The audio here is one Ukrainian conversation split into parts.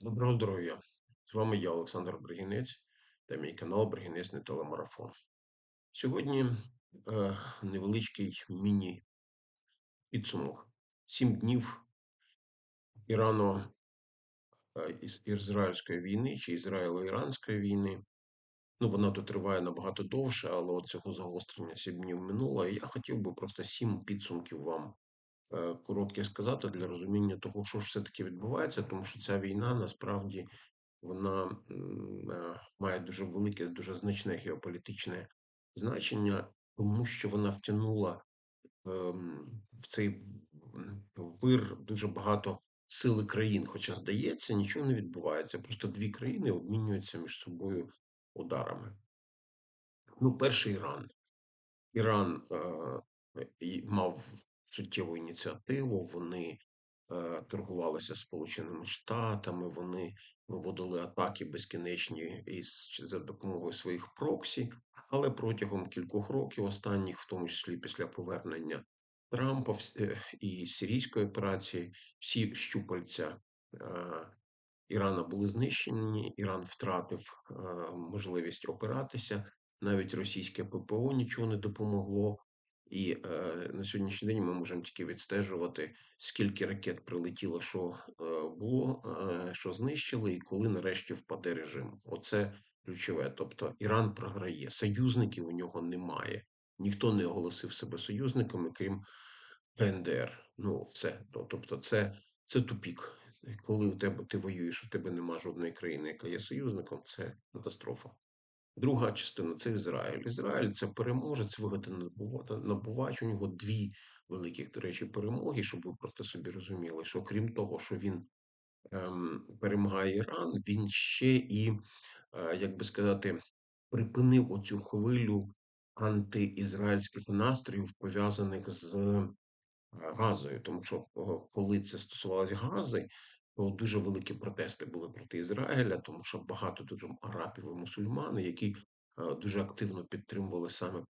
Доброго здоров'я! З вами я, Олександр Бригінець, та мій канал Бригінецький телемарафон. Сьогодні е, невеличкий міні-підсумок. Сім днів Ірано-Ізраїльської війни чи Ізраїло-Іранської війни. Ну, вона тут триває набагато довше, але от цього загострення сім днів минуло. І я хотів би просто сім підсумків вам е, коротке сказати для розуміння того, що ж все-таки відбувається, тому що ця війна насправді вона е, має дуже велике, дуже значне геополітичне значення, тому що вона втягнула ем, в цей вир дуже багато сили країн. Хоча, здається, нічого не відбувається. Просто дві країни обмінюються між собою ударами. Ну, перший Іран. Іран е, мав суттєву ініціативу. Вони Е, торгувалися Сполученими Штатами, вони проводили атаки безкінечні із за допомогою своїх проксі, але протягом кількох років, останніх, в тому числі після повернення Трампа е, і сирійської операції, всі щупальця е, Ірана були знищені. Іран втратив можливість опиратися. Навіть російське ППО нічого не допомогло. І е, на сьогоднішній день ми можемо тільки відстежувати, скільки ракет прилетіло, що е, було, е, що знищили, і коли нарешті впаде режим. Оце ключове. Тобто Іран програє, союзників у нього немає. Ніхто не оголосив себе союзниками, крім КНДР. Ну, все. Тобто, це це тупік. Коли у тебе ти воюєш, у тебе немає жодної країни, яка є союзником, це катастрофа. Друга частина це Ізраїль. Ізраїль це переможець, вигоди набувач. У нього дві великих, до речі, перемоги, щоб ви просто собі розуміли, що крім того, що він ем, перемагає Іран, він ще і, е, як би сказати, припинив оцю хвилю антиізраїльських настроїв, пов'язаних з е, газою. Тому що коли це стосувалося гази, дуже великі протести були проти Ізраїля, тому що багато дуже арабів і мусульмани, які е, дуже активно підтримували саме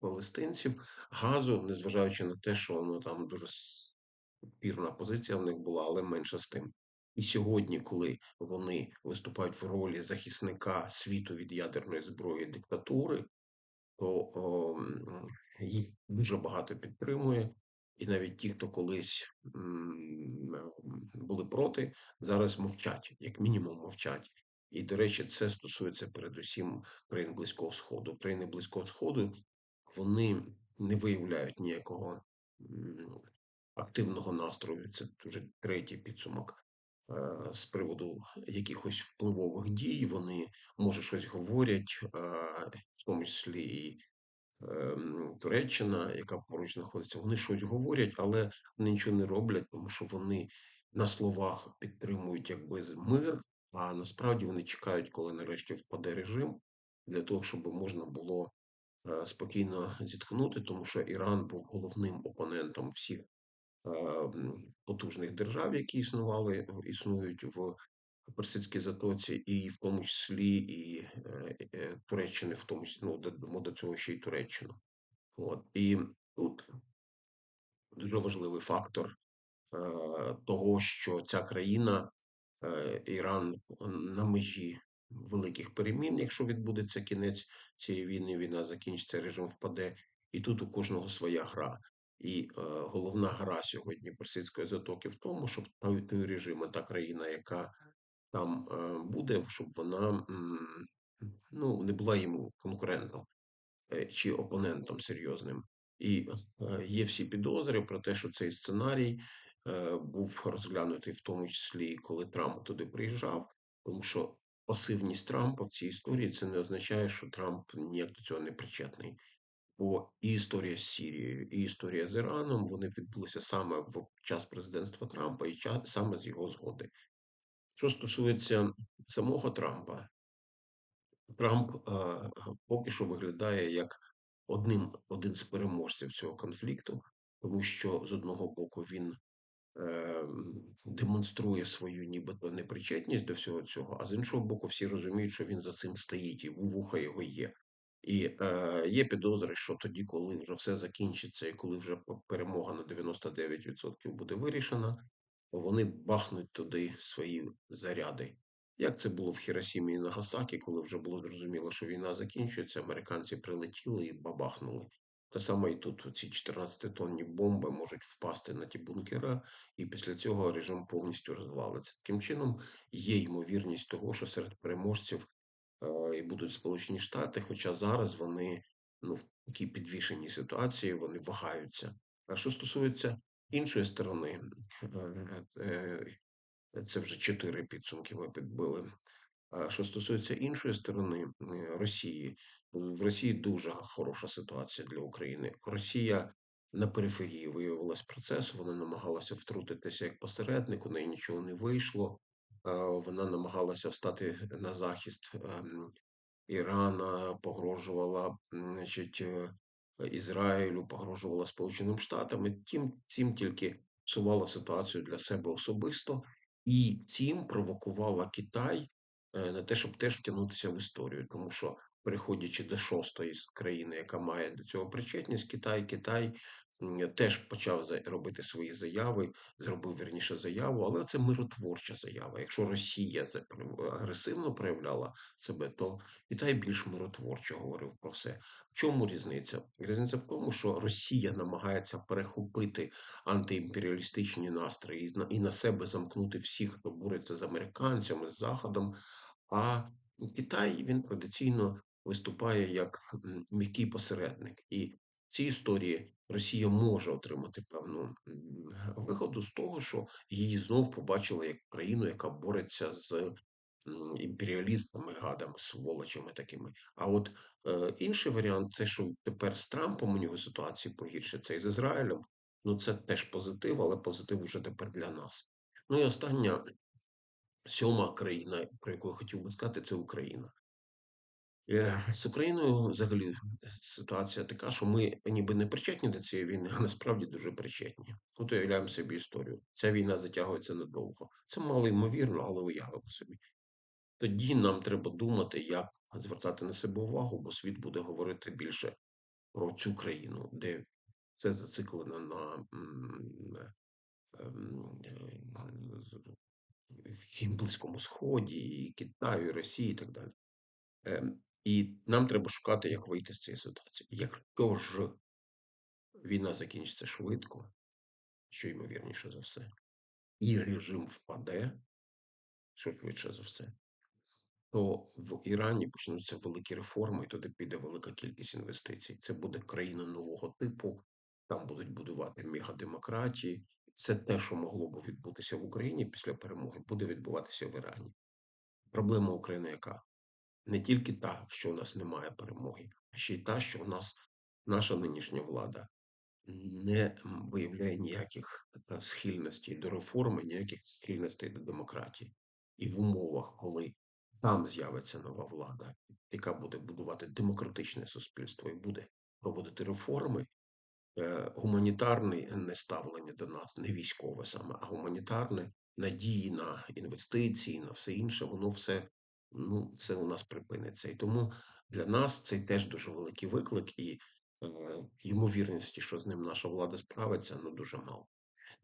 палестинців, газу, незважаючи на те, що воно там дуже спірна позиція в них була, але менше з тим. І сьогодні, коли вони виступають в ролі захисника світу від ядерної зброї диктатури, то о, їх дуже багато підтримує. І навіть ті, хто колись були проти, зараз мовчать, як мінімум мовчать. І, до речі, це стосується передусім країн Близького Сходу. Країни Близького Сходу вони не виявляють ніякого активного настрою. Це вже третій підсумок е, з приводу якихось впливових дій. Вони може щось говорять, е, в тому числі і Туреччина, яка поруч знаходиться, вони щось говорять, але вони нічого не роблять, тому що вони на словах підтримують якби мир, а насправді вони чекають, коли нарешті впаде режим, для того, щоб можна було е, спокійно зіткнути, тому що Іран був головним опонентом всіх е, потужних держав, які існували, існують в Персидській затоці, і в тому числі і е, е, Туреччини, в тому числі ну, додамо до цього ще й Туреччину. От і тут дуже важливий фактор е, того, що ця країна, Іран, на межі великих перемін, якщо відбудеться кінець цієї війни, війна закінчиться, режим впаде, і тут у кожного своя гра. І головна гра сьогодні персидської затоки в тому, щоб той режим, та країна, яка там е, буде, щоб вона ну, не була йому конкурентом е, чи опонентом серйозним. І е, є всі підозри про те, що цей сценарій був розглянутий в тому числі, коли Трамп туди приїжджав, тому що пасивність Трампа в цій історії це не означає, що Трамп ніяк до цього не причетний. Бо і історія з Сірією, і історія з Іраном вони відбулися саме в час президентства Трампа і саме з його згоди. Що стосується самого Трампа, Трамп е, поки що виглядає як одним один з переможців цього конфлікту, тому що з одного боку він е, демонструє свою нібито непричетність до всього цього, а з іншого боку, всі розуміють, що він за цим стоїть, і вуха його є. І е, є підозри, що тоді, коли вже все закінчиться, і коли вже перемога на 99% буде вирішена, вони бахнуть туди свої заряди. Як це було в Хіросімі і Нагасакі, коли вже було зрозуміло, що війна закінчується, американці прилетіли і бабахнули. Те саме і тут ці 14-тонні бомби можуть впасти на ті бункера, і після цього режим повністю розвалиться. Таким чином, є ймовірність того, що серед переможців е, і будуть Сполучені Штати, хоча зараз вони ну, в такій підвішеній ситуації, вони вагаються. А що стосується іншої сторони, е, е, це вже чотири підсумки ми підбили. А що стосується іншої сторони е, Росії, в Росії дуже хороша ситуація для України. Росія на периферії виявилась процесу, вона намагалася втрутитися як посередник, у неї нічого не вийшло. Вона намагалася встати на захист ем, Ірана, погрожувала значить, е, Ізраїлю, погрожувала Сполученим Штатам. Тим цим тільки псувала ситуацію для себе особисто, і цим провокувала Китай е, на те, щоб теж втягнутися в історію, тому що. Переходячи до шостої країни, яка має до цього причетність, Китай, Китай теж почав робити свої заяви, зробив верніше заяву, але це миротворча заява. Якщо Росія агресивно проявляла себе, то Китай більш миротворчо говорив про все. В чому різниця? Різниця в тому, що Росія намагається перехопити антиімперіалістичні настрої і на себе замкнути всіх, хто бореться з американцями, з Заходом. А Китай він традиційно виступає як м'який посередник. І в цій історії Росія може отримати певну вигоду з того, що її знов побачили як країну, яка бореться з імперіалістами, гадами, сволочами такими. А от е, інший варіант, те, що тепер з Трампом у нього ситуації погіршиться і з Ізраїлем, ну це теж позитив, але позитив уже тепер для нас. Ну і остання сьома країна, про яку я хотів би сказати, це Україна. Е, з Україною взагалі ситуація така, що ми ніби не причетні до цієї війни, а насправді дуже причетні. От уявляємо собі історію. Ця війна затягується надовго. Це мало ймовірно, але уявимо собі. Тоді нам треба думати, як звертати на себе увагу, бо світ буде говорити більше про цю країну, де це зациклено на ем, в Близькому Сході, Китаю, Росії і так далі. І нам треба шукати, як вийти з цієї ситуації. Якщо ж війна закінчиться швидко, що ймовірніше за все, і режим впаде, що швидше за все, то в Ірані почнуться великі реформи, і туди піде велика кількість інвестицій. Це буде країна нового типу, там будуть будувати мегадемократії. Це те, що могло б відбутися в Україні після перемоги, буде відбуватися в Ірані. Проблема України яка? Не тільки та, що у нас немає перемоги, а ще й та, що у нас наша нинішня влада не виявляє ніяких е, схильностей до реформи, ніяких схильностей до демократії. І в умовах, коли там з'явиться нова влада, яка буде будувати демократичне суспільство і буде проводити реформи, е, гуманітарне не ставлення до нас, не військове саме, а гуманітарне надії на інвестиції, на все інше, воно все ну, все у нас припиниться. І тому для нас це теж дуже великий виклик, і е, ймовірності, що з ним наша влада справиться, ну дуже мало.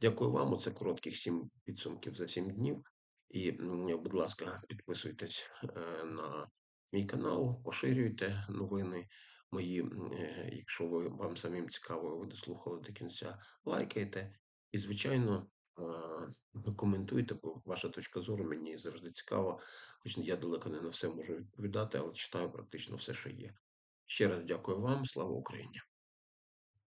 Дякую вам. Оце коротких сім підсумків за сім днів. І, будь ласка, підписуйтесь е, на мій канал, поширюйте новини мої. Е, якщо ви вам самим цікаво, ви дослухали до кінця, лайкайте. І, звичайно, коментуйте, бо ваша точка зору мені завжди цікава. Хоч я далеко не на все можу відповідати, але читаю практично все, що є. Ще раз дякую вам. Слава Україні!